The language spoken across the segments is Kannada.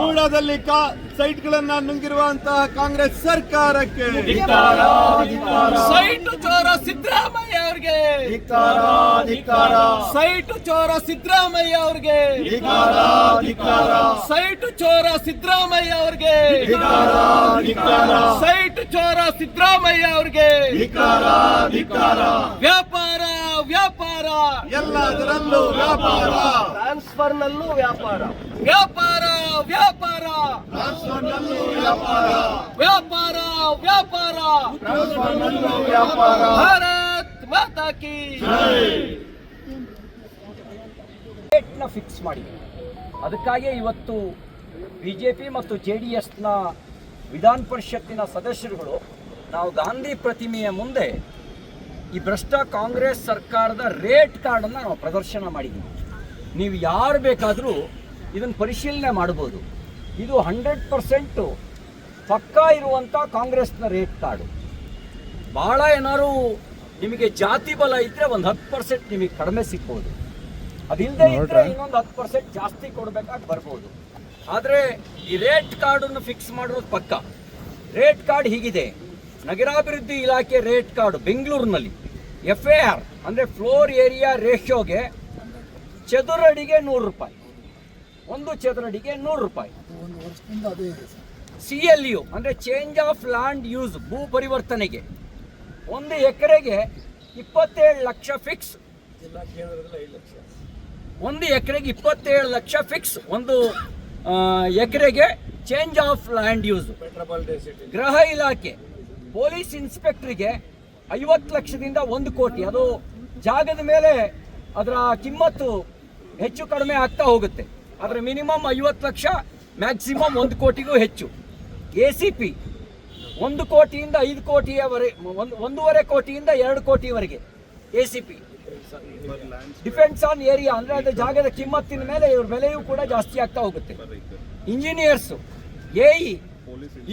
ಮೂಡದಲ್ಲಿ ಸೈಟ್ಗಳನ್ನ ನುಂಗಿರುವಂತಹ ಕಾಂಗ್ರೆಸ್ ಸರ್ಕಾರಕ್ಕೆ. ಸೈಟ್ ಚೋರ ಸಿದ್ದರಾಮಯ್ಯ ಅವ್ರಿಗೆ. ಸೈಟ್ ಚೋರ ಸಿದ್ದರಾಮಯ್ಯ ಅವ್ರಿಗೆ. ಸೈಟ್ ಚೋರ ಸಿದ್ದರಾಮಯ್ಯ ಅವ್ರಿಗೆ. ಸೈಟ್ ಚೋರ ಸಿದ್ದರಾಮಯ್ಯ ಅವ್ರಿಗೆ. ವ್ಯಾಪಾರ. ಎಲ್ಲದರಲ್ಲೂ ವ್ಯಾಪಾರ. ಟ್ರಾನ್ಸ್ಫರ್ ನಲ್ಲೂ ವ್ಯಾಪಾರ. ವ್ಯಾಪಾರ ವ್ಯಾಪಾರ. ಟ್ರಾನ್ಸ್ಫರ್ನಲ್ಲೂ ವ್ಯಾಪಾರ. ವ್ಯಾಪಾರ ವ್ಯಾಪಾರ. ಟ್ರಾನ್ಸ್ಫರ್ನಲ್ಲೂ ವ್ಯಾಪಾರ. ಭಾರತ್ ಮಾತಾ ಕಿ ನ ಫಿಕ್ಸ್ ಮಾಡಿ. ಅದಕ್ಕಾಗಿ ಇವತ್ತು ಬಿ ಜೆ ಪಿ ಮತ್ತು ಜೆ ಡಿ ಎಸ್ನ ವಿಧಾನ ಪರಿಷತ್ತಿನ ಸದಸ್ಯರುಗಳು ನಾವು ಗಾಂಧಿ ಪ್ರತಿಮೆಯ ಮುಂದೆ ಈ ಭ್ರಷ್ಟ ಕಾಂಗ್ರೆಸ್ ಸರ್ಕಾರದ ರೇಟ್ ಕಾರ್ಡನ್ನು ನಾವು ಪ್ರದರ್ಶನ ಮಾಡಿದ್ದೀವಿ ನೀವು ಯಾರು ಬೇಕಾದರೂ ಇದನ್ನು ಪರಿಶೀಲನೆ ಮಾಡ್ಬೋದು. ಇದು ಹಂಡ್ರೆಡ್ ಪರ್ಸೆಂಟು ಪಕ್ಕಾ ಇರುವಂಥ ಕಾಂಗ್ರೆಸ್ನ ರೇಟ್ ಕಾರ್ಡು. ಭಾಳ ಏನಾದ್ರು ನಿಮಗೆ ಜಾತಿ ಬಲ ಇದ್ದರೆ ಒಂದು ಹತ್ತು ಪರ್ಸೆಂಟ್ ನಿಮಗೆ ಕಡಿಮೆ ಸಿಗ್ಬೋದು. ಅದಿಲ್ಲದೆ ಇದ್ದರೆ ಇನ್ನೊಂದು ಹತ್ತು ಪರ್ಸೆಂಟ್ ಜಾಸ್ತಿ ಕೊಡಬೇಕಾಗಿ ಬರ್ಬೋದು. ಆದರೆ ಈ ರೇಟ್ ಕಾರ್ಡನ್ನು ಫಿಕ್ಸ್ ಮಾಡಿರೋದು ಪಕ್ಕ. ರೇಟ್ ಕಾರ್ಡ್ ಹೀಗಿದೆ. ನಗರಾಭಿವೃದ್ಧಿ ಇಲಾಖೆ ರೇಟ್ ಕಾರ್ಡ್ ಬೆಂಗಳೂರಿನಲ್ಲಿ. ಎಫ್ ಎ ಆರ್ ಅಂದರೆ ಫ್ಲೋರ್ ಏರಿಯಾ ರೇಷಿಯೋಗೆ ಚದುರಡಿಗೆ ನೂರು ರೂಪಾಯಿ. ಒಂದು ಚದುರಡಿಗೆ ನೂರು ರೂಪಾಯಿ. ಸಿ ಎಲ್ ಯು ಅಂದರೆ ಚೇಂಜ್ ಆಫ್ ಲ್ಯಾಂಡ್ ಯೂಸ್ ಭೂ ಪರಿವರ್ತನೆಗೆ. ಒಂದು ಎಕರೆಗೆ ಇಪ್ಪತ್ತೇಳು ಲಕ್ಷ ಫಿಕ್ಸ್ ಒಂದು ಎಕರೆಗೆ ಇಪ್ಪತ್ತೇಳು ಲಕ್ಷ ಫಿಕ್ಸ್ ಒಂದು ಎಕರೆಗೆ ಚೇಂಜ್ ಆಫ್ ಲ್ಯಾಂಡ್ ಯೂಸ್ ಗೃಹ ಇಲಾಖೆ ಪೊಲೀಸ್ ಇನ್ಸ್ಪೆಕ್ಟರ್ಗೆ ಐವತ್ತು ಲಕ್ಷದಿಂದ ಒಂದು ಕೋಟಿ. ಅದು ಜಾಗದ ಮೇಲೆ ಅದರ ಕಿಮ್ಮತ್ತು ಹೆಚ್ಚು ಕಡಿಮೆ ಆಗ್ತಾ ಹೋಗುತ್ತೆ. ಅದರ ಮಿನಿಮಮ್ ಐವತ್ತು ಲಕ್ಷ, ಮ್ಯಾಕ್ಸಿಮಮ್ ಒಂದು ಕೋಟಿಗೂ ಹೆಚ್ಚು. ಎ ಸಿ ಪಿ ಒಂದು ಕೋಟಿಯಿಂದ ಐದು ಕೋಟಿಯವರೆಗೆ ಒಂದು, ಒಂದೂವರೆ ಕೋಟಿಯಿಂದ ಎರಡು ಕೋಟಿವರೆಗೆ A C P. Depends on area ಅಂದರೆ ಅದು ಜಾಗದ ಕಿಮ್ಮತ್ತಿನ ಮೇಲೆ ಇವ್ರ ಬೆಲೆಯೂ ಕೂಡ ಜಾಸ್ತಿ ಆಗ್ತಾ ಹೋಗುತ್ತೆ. ಇಂಜಿನಿಯರ್ಸ್ ಎಇ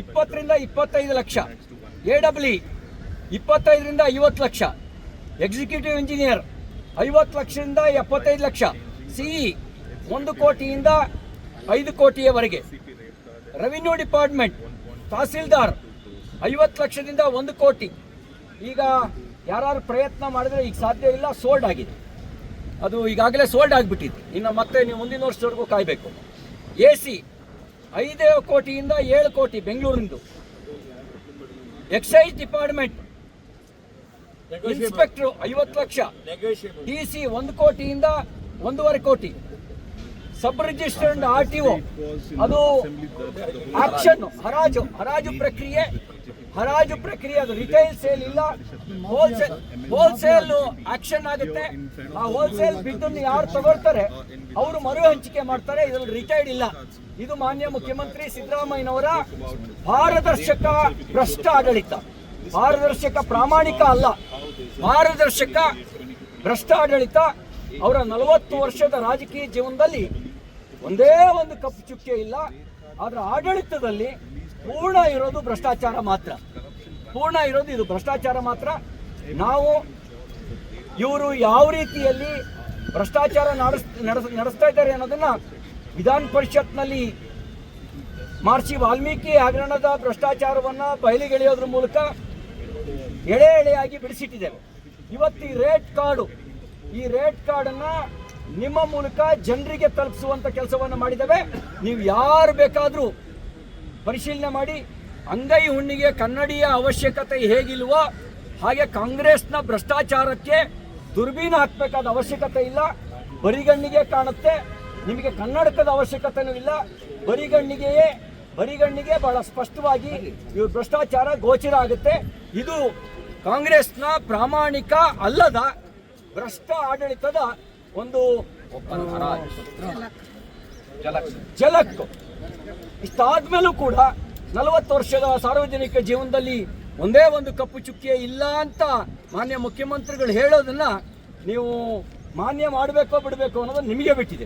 ಇಪ್ಪತ್ತರಿಂದ ಇಪ್ಪತ್ತೈದು ಲಕ್ಷ. ಎ ಡಬ್ಲ್ಯೂ ಇಪ್ಪತ್ತೈದರಿಂದ ಐವತ್ತು ಲಕ್ಷ. ಎಕ್ಸಿಕ್ಯೂಟಿವ್ ಇಂಜಿನಿಯರ್ ಐವತ್ತು ಲಕ್ಷದಿಂದ ಎಪ್ಪತ್ತೈದು ಲಕ್ಷ. ಸಿಇ ಒಂದು ಕೋಟಿಯಿಂದ ಐದು ಕೋಟಿಯವರೆಗೆ. ರೆವಿನ್ಯೂ ಡಿಪಾರ್ಟ್ಮೆಂಟ್ ತಹಸೀಲ್ದಾರ್, ಐವತ್ತು ಲಕ್ಷದಿಂದ ಒಂದು ಕೋಟಿ. ಈಗ ಯಾರು ಪ್ರಯತ್ನ ಮಾಡಿದ್ರೆ ಈಗ ಸಾಧ್ಯ ಇಲ್ಲ ಸೋಲ್ಡ್ ಆಗಿದೆ. ಅದು ಈಗಾಗಲೇ ಸೋಲ್ಡ್ ಆಗಿಬಿಟ್ಟಿದೆ. ಇನ್ನು ಮತ್ತೆ ನೀವು ಮುಂದಿನ ವರ್ಷದವರೆಗೂ ಕಾಯಬೇಕು. ಎ ಸಿ ಐದೇ ಕೋಟಿಯಿಂದ ಏಳು ಕೋಟಿ ಬೆಂಗಳೂರಿಂದು. ಎಕ್ಸೈಸ್ ಡಿಪಾರ್ಟ್ಮೆಂಟ್ ಇನ್ಸ್ಪೆಕ್ಟರ್ ಐವತ್ತು ಲಕ್ಷ. ಡಿ ಸಿ ಒಂದು ಕೋಟಿಯಿಂದ ಒಂದೂವರೆ ಕೋಟಿ. Sub registered R T O ಅದು ಆಕ್ಷನ್ ಹರಾಜು ಹರಾಜು ಪ್ರಕ್ರಿಯೆ. ಹರಾಜು ಪ್ರಕ್ರಿಯೆ ಅದು ರಿಟೈಲ್ ಸೇಲ್ ಇಲ್ಲ. ಹೋಲ್ಸೇಲ್ ಹೋಲ್ಸೇಲ್ ಆಕ್ಷನ್ ಆಗುತ್ತೆ. ಆ ಹೋಲ್ಸೇಲ್ ಬಿದ್ದನ್ನು ಯಾರು ತಗೊಳ್ತಾರೆ? ಅವರು ಮರು ಹಂಚಿಕೆ ಮಾಡ್ತಾರೆ. ಇದರಲ್ಲಿ ರಿಟೈರ್ಡ್ ಇಲ್ಲ. ಇದು ಮಾನ್ಯ ಮುಖ್ಯಮಂತ್ರಿ ಸಿದ್ದರಾಮಯ್ಯನವರ ಪಾರದರ್ಶಕ ಭ್ರಷ್ಟ ಆಡಳಿತ. ಪಾರದರ್ಶಕ ಪ್ರಾಮಾಣಿಕ ಅಲ್ಲ. ಪಾರದರ್ಶಕ ಭ್ರಷ್ಟಾಡಳಿತ ಅವರ ನಲವತ್ತು ವರ್ಷದ ರಾಜಕೀಯ ಜೀವನದಲ್ಲಿ ಒಂದೇ ಒಂದು ಕಪ್ಪು ಚುಕ್ಕೆ ಇಲ್ಲ. ಅದರ ಆಡಳಿತದಲ್ಲಿ ಪೂರ್ಣ ಇರೋದು ಭ್ರಷ್ಟಾಚಾರ ಮಾತ್ರ. ಪೂರ್ಣ ಇರೋದು ಇದು ಭ್ರಷ್ಟಾಚಾರ ಮಾತ್ರ. ನಾವು ಇವರು ಯಾವ ರೀತಿಯಲ್ಲಿ ಭ್ರಷ್ಟಾಚಾರ ನಡೆಸ್ ನಡೆಸ್, ನಡೆಸ್ತಾ ಇದ್ದಾರೆ ಅನ್ನೋದನ್ನ ವಿಧಾನ ಪರಿಷತ್ನಲ್ಲಿ ಮಹರ್ಷಿ ವಾಲ್ಮೀಕಿ ಹಗರಣದ ಭ್ರಷ್ಟಾಚಾರವನ್ನ ಬಯಲಿಗೆಳೆಯೋದ್ರ ಮೂಲಕ ಎಳೆ ಎಳೆಯಾಗಿ ಬಿಡಿಸಿಟ್ಟಿದ್ದೇವೆ. ಇವತ್ತು ಈ ರೇಟ್ ಕಾರ್ಡು, ಈ ರೇಟ್ ಕಾರ್ಡನ್ನು ನಿಮ್ಮ ಮೂಲಕ ಜನರಿಗೆ ತಲುಪಿಸುವಂತ ಕೆಲಸವನ್ನು ಮಾಡಿದ್ದೇವೆ. ನೀವು ಯಾರು ಬೇಕಾದರೂ ಪರಿಶೀಲನೆ ಮಾಡಿ, ಅಂಗೈ ಹುಣ್ಣಿಗೆ ಕನ್ನಡಿಯ ಅವಶ್ಯಕತೆ ಹೇಗಿಲ್ವೋ ಹಾಗೆ ಕಾಂಗ್ರೆಸ್ನ ಭ್ರಷ್ಟಾಚಾರಕ್ಕೆ ದುರ್ಬೀನ ಹಾಕಬೇಕಾದ ಅವಶ್ಯಕತೆ ಇಲ್ಲ. ಬರಿಗಣ್ಣಿಗೆ ಕಾಣುತ್ತೆ. ನಿಮಗೆ ಕನ್ನಡಕದ ಅವಶ್ಯಕತೆನೂ ಇಲ್ಲ. ಬರಿಗಣ್ಣಿಗೆಯೇ ಬರಿಗಣ್ಣಿಗೆ ಬಹಳ ಸ್ಪಷ್ಟವಾಗಿ ಇವ್ರ ಭ್ರಷ್ಟಾಚಾರ ಗೋಚರ ಆಗುತ್ತೆ. ಇದು ಕಾಂಗ್ರೆಸ್ನ ಪ್ರಾಮಾಣಿಕ ಅಲ್ಲದ ಭ್ರಷ್ಟ ಆಡಳಿತದ ಒಂದು ಜಲಕ್ಕು ಇಷ್ಟಾದ್ಮೇಲೂ ಕೂಡ ನಲವತ್ತು ವರ್ಷದ ಸಾರ್ವಜನಿಕ ಜೀವನದಲ್ಲಿ ಒಂದೇ ಒಂದು ಕಪ್ಪು ಚುಕ್ಕಿ ಇಲ್ಲ ಅಂತ ಮಾನ್ಯ ಮುಖ್ಯಮಂತ್ರಿಗಳು ಹೇಳೋದನ್ನ ನೀವು ಮಾನ್ಯ ಮಾಡಬೇಕೋ ಬಿಡಬೇಕು ಅನ್ನೋದು ನಿಮಗೆ ಬಿಟ್ಟಿದೆ.